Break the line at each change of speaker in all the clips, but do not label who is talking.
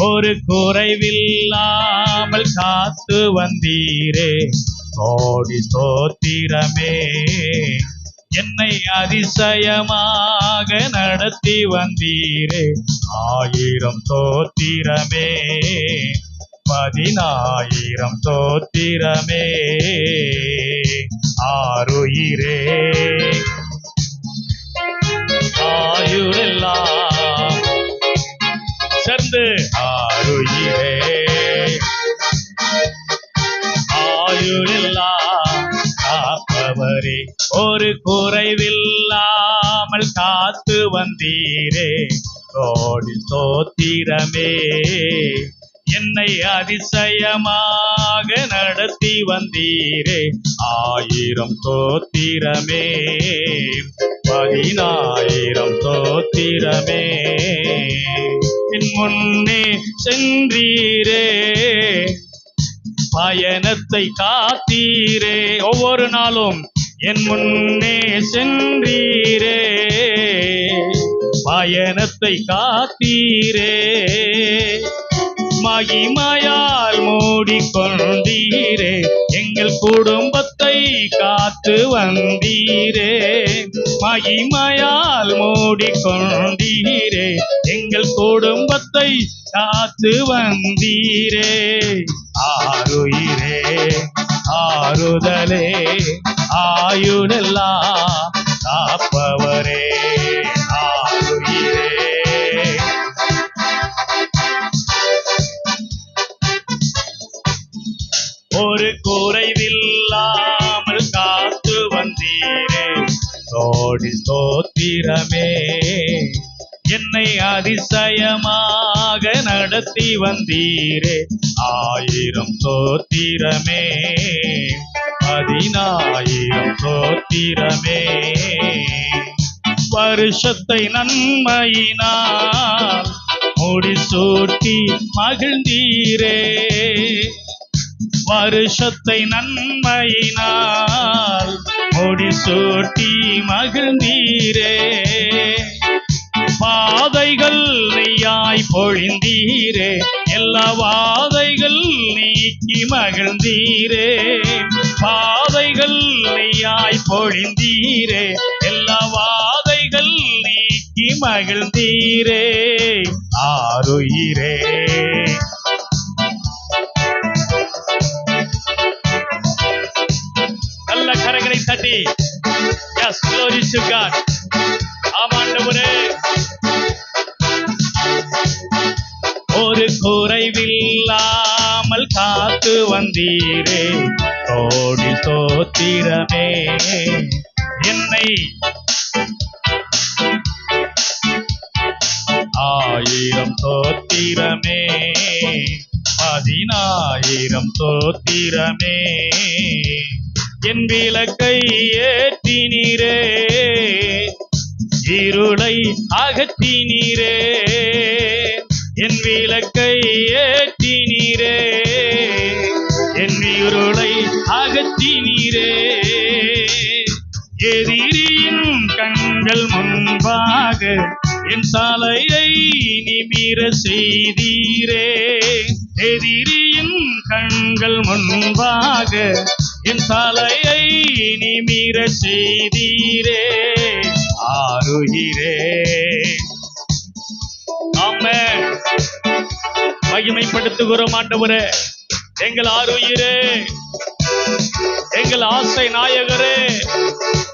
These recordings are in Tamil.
ஒரு குறைவில்லாமல் காத்து வந்தீரே. கோடி ஸ்தோத்திரமே என்னை அதிசயமாக நடத்தி வந்தீரே. ஆயிரம் தோத்திரமே பதினாயிரம் தோத்திரமே ஆறுயிரே. ஆயுளெல்லாம் சேர்ந்து குறைவில்லாமல் காத்து வந்தீரே. கோடி தோத்திரமே என்னை அதிசயமாக நடத்தி வந்தீரே. ஆயிரம் தோத்திரமே பதினாயிரம் தோத்திரமே. என் முன்னே சென்றீரே பயணத்தை காத்தீரே. ஒவ்வொரு நாளும் என் முன்னே சென்றீரே. பயணத்தை காத்தீரே. மகிமையால் மூடிக்கொண்டீரே. எங்கள் குடும்பத்தை காத்து வந்தீரே. மகிமையால் மூடிக்கொண்டீரே. எங்கள் குடும்பத்தை காத்து வந்தீரே. ஆறுயிரே. ஆறுதலே ஆயுடெல்லாம் காப்பவரே ஆறுயிரே ஒரு குறைவில்லாமல் காத்து வந்தீரே தோடி தோத்திரமே என்னை அதிசயமாக நடத்தி வந்தீரே. ஆயிரம் சோத்திரமே பதினாயிரம் சோத்திரமே. வருஷத்தை நன்மையினால் முடிசூட்டி மகிழ்ந்தீரே. வருஷத்தை நன்மையினால் முடிசூட்டி மகிழ்ந்தீரே. பாதைகள் நெய்யாய் பொழிந்தீரே. எல்லா வாதைகள் நீக்கி மகிழ்ந்தீரே. பாதைகள் நெய்யாய் பொழிந்தீரே. எல்லா வாதைகள் நீக்கி மகிழ்ந்தீரே. ஆறுயிரே நல்ல கரங்களை தட்டி. Yes, glory to God. காத்து வந்தீரே கோடி ஸ்தோத்திரமே என்னை ஆயிரம் சோத்திரமே பதினாயிரம் சோத்திரமே என் விளக்கை ஏற்றினீரே இருளை அகற்றினீரே. என் விளக்கை ஏற்றி இருளை அகற்றினீரே. எதிரியின் கண்கள் முன்பாக என் தலையை நிமிர செய்தீரே. எதிரியின் கண்கள் முன்பாக என் தலையை நிமிர செய்தீரே. ஆறுகிறே. ஆமென். மகிமைப்படுத்துகிறோம் ஆண்டவரே. எங்கள் ஆறுயிரே எங்கள் ஆசை நாயகரே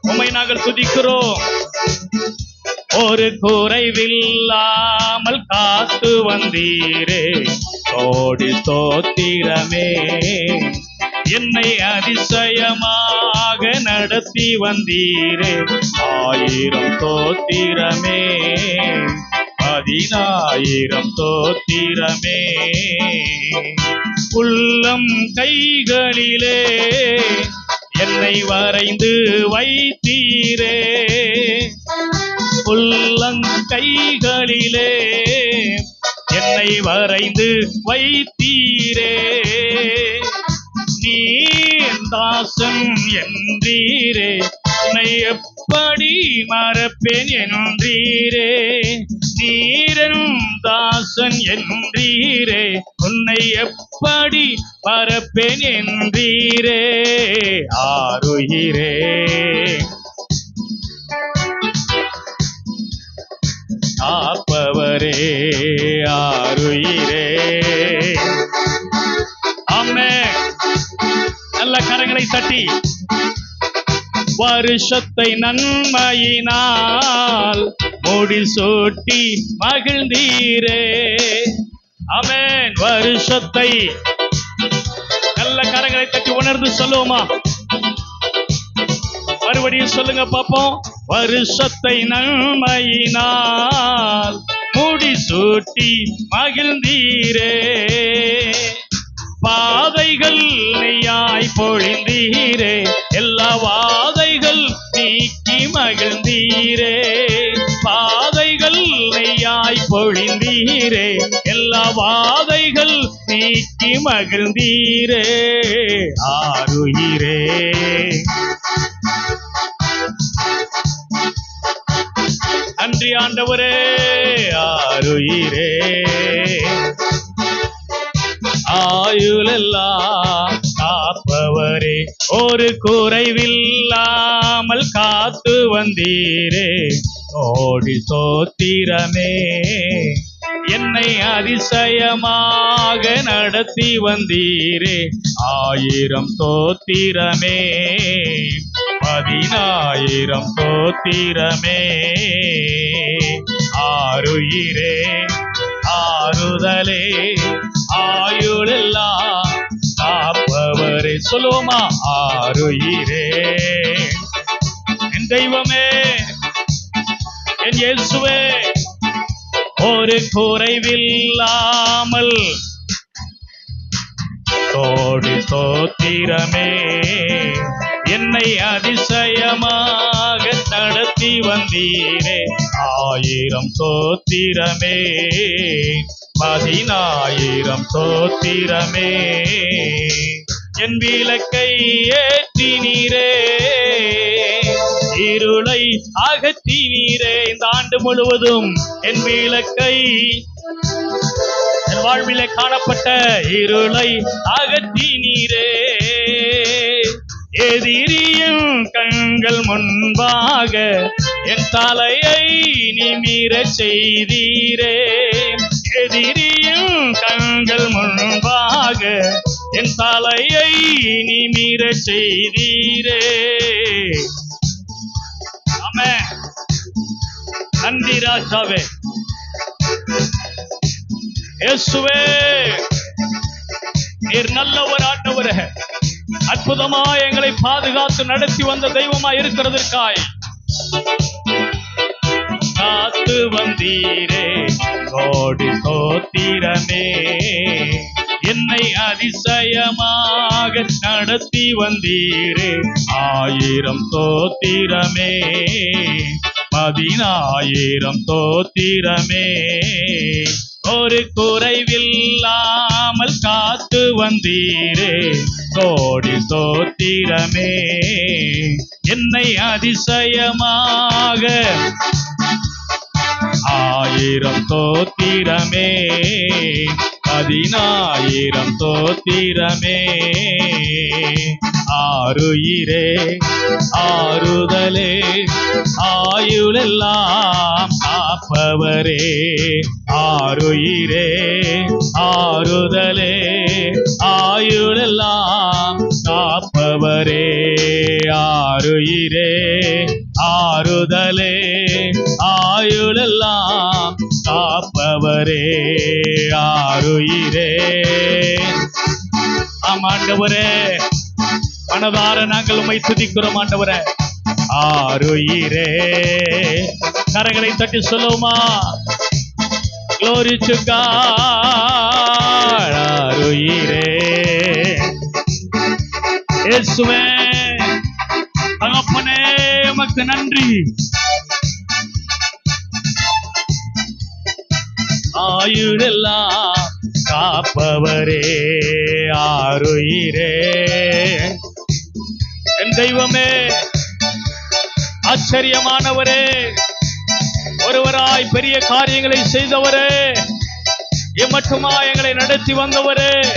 உமை நாங்கள் துதிக்கிறோம். ஒரு குறைவில்லாமல் காத்து வந்தீரே கோடி தோத்திரமே. என்னை அதிசயமாக நடத்தி வந்தீரே ஆயிரம் தோத்திரமே. பதினாயிரம் தோத்திரமே. உள்ளம் கைகளிலே என்னை வரைந்து வைத்தீரே. உள்ளங்கைகளிலே என்னை வரைந்து வைத்தீரே. நீ தாசன் என்றீரே. உன்னை எப்படி மறப்பேன் என்றீரே. நீரனும் தாசன் என்றீரே. உன்னை எப்படி பரப்பேன் என்றீரே. ஆறுகிறே காப்பவரே ஆருயிரே அம்மே நல்ல கரங்களை தட்டி. வருஷத்தை நன்மையினால் முடிசூட்டி மகிழ்ந்தீரே. அமேன் வருஷத்தை நல்ல கரங்களை தட்டி உணர்ந்து சொல்லுவோமா? மறுபடியும் சொல்லுங்க பாப்போம் வருஷத்தை நன்மையினால் முடிசூட்டி மகிழ்ந்தீரே. பாதைகள் நெய்யாய் பொழிந்தீரே. எல்லா வாதைகள் நீக்கி மகிழ்ந்தீரே. பொழிந்தீரே எல்லா வாதைகள் நீக்கி மகிழ்ந்தீரே ஆருயிரே. நன்றி ஆண்டவரே ஆருயிரே. ஆயுளெல்லாம் காப்பவரே ஒரு குறைவில்லாமல் காத்து வந்தீரே. கோடி சோத்திரமே. என்னை அதிசயமாக நடத்தி வந்தீரே. ஆயிரம் தோத்திரமே பதினாயிரம் தோத்திரமே ஆறுயிரே ஆறுதலே ஆயுளெல்லாம் காப்பவரே. சொல்லுவோமா? இயேசுவே ஒரு குறைவில்லாமல் தோடி தோத்திரமே என்னை அதிசயமாக நடத்தி வந்தீரே. ஆயிரம் தோத்திரமே பதினாயிரம் தோத்திரமே என் விளக்கை ஏற்றினீரே. இருளை அகற்றினீரே இந்த ஆண்டு முழுவதும். என் விளக்கை என் வாழ்விலே காணப்பட்ட இருளை அகற்றினீரே எதிரியும் கண்கள் முன்பாக என் தலையை நிமிர செய்தீரே. எதிரியும் கண்கள் முன்பாக என் தலையை நிமிர செய்தீரே. நன்றி ராஜாவே. இயேசுவே நீர் நல்லவர் ஆண்டவரே. அற்புதமா எங்களை பாதுகாத்து நடத்தி வந்த தெய்வமா இருக்கிறதற்காய். காத்து வந்தீரே கோடி சோத்திரமே என்னை அதிசயமாக நடத்தி வந்தீரே ஆயிரம் தோத்திரமே பதினாயிரம் தோத்திரமே. ஒரு குறைவில்லாமல் காத்து வந்தீரே. கோடி தோத்திரமே. என்னை அதிசயமாக ஆயிரம் தோத்திரமே. பதினாயிரம் தோத்திரமே. ஆறுயிரே ஆறுதலே ஆயுளெல்லாம் காப்பவரே. ஆறுயிரே ஆறுதலே ஆயுளெல்லாம் காப்பவரே. ஆறுயிரே ஆறுதலே ஆயுளெல்லாம் காப்பவரே. ஆறுயிரே ஆமாண்டவரே. மனதார நாங்கள் உண்மை துதிக்கிறோம் ஆண்டவர. ஆருயிரே கரங்களை தட்டி சொல்லுமா Glory to இயேசுவே தகப்பனே உமக்கு நன்றி. ஆயுளெல்லாம் காப்பவரே ஆருயிரே தெய்வமே. ஆச்சரியமானவரே. ஒருவராய் பெரிய காரியங்களை செய்தவரே. இம்மட்டுமா எங்களை நடத்தி வந்தவரே.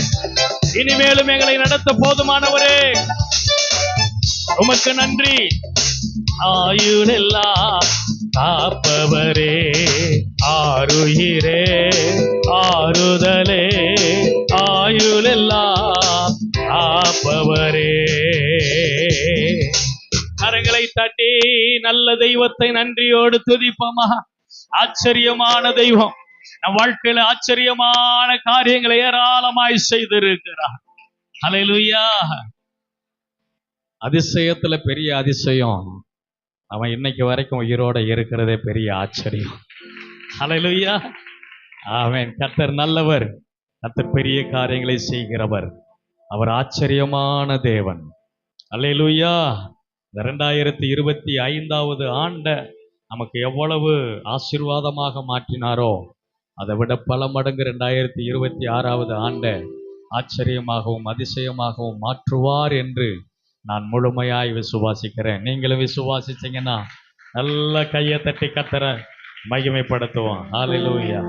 இனிமேலும் எங்களை நடத்த போதுமானவரே. உமக்கு நன்றி. ஆயுளெல்லாம் காப்பவரே. ஆருயிரே நல்ல தெய்வத்தை நன்றியோடு துதிப்போமா? ஆச்சரியமான தெய்வம். நம் வாழ்க்கையில ஆச்சரியமான காரியங்களை ஏராளமாய் செய்திருக்கிறார். அலையிலுயா அதிசயத்துல பெரிய அதிசயம். அவன் இன்னைக்கு வரைக்கும் உயிரோட இருக்கிறதே பெரிய ஆச்சரியம். அலையிலுயா அவன் கத்தர் நல்லவர். கத்தர் பெரிய காரியங்களை செய்கிறவர். அவர் ஆச்சரியமான தேவன். அலையிலுயா இந்த ரெண்டாயிரத்தி இருபத்தி ஐந்தாவது ஆண்ட நமக்கு எவ்வளவு ஆசீர்வாதமாக மாற்றினாரோ அதை விட பல மடங்கு ரெண்டாயிரத்தி இருபத்தி ஆறாவது ஆண்ட ஆச்சரியமாகவும் அதிசயமாகவும் மாற்றுவார் என்று நான் முழுமையாய் விசுவாசிக்கிறேன். நீங்களும் விசுவாசிச்சிங்கன்னா நல்ல கையை தட்டி கத்தர மகிமைப்படுத்துவோம். ஆலிலூயா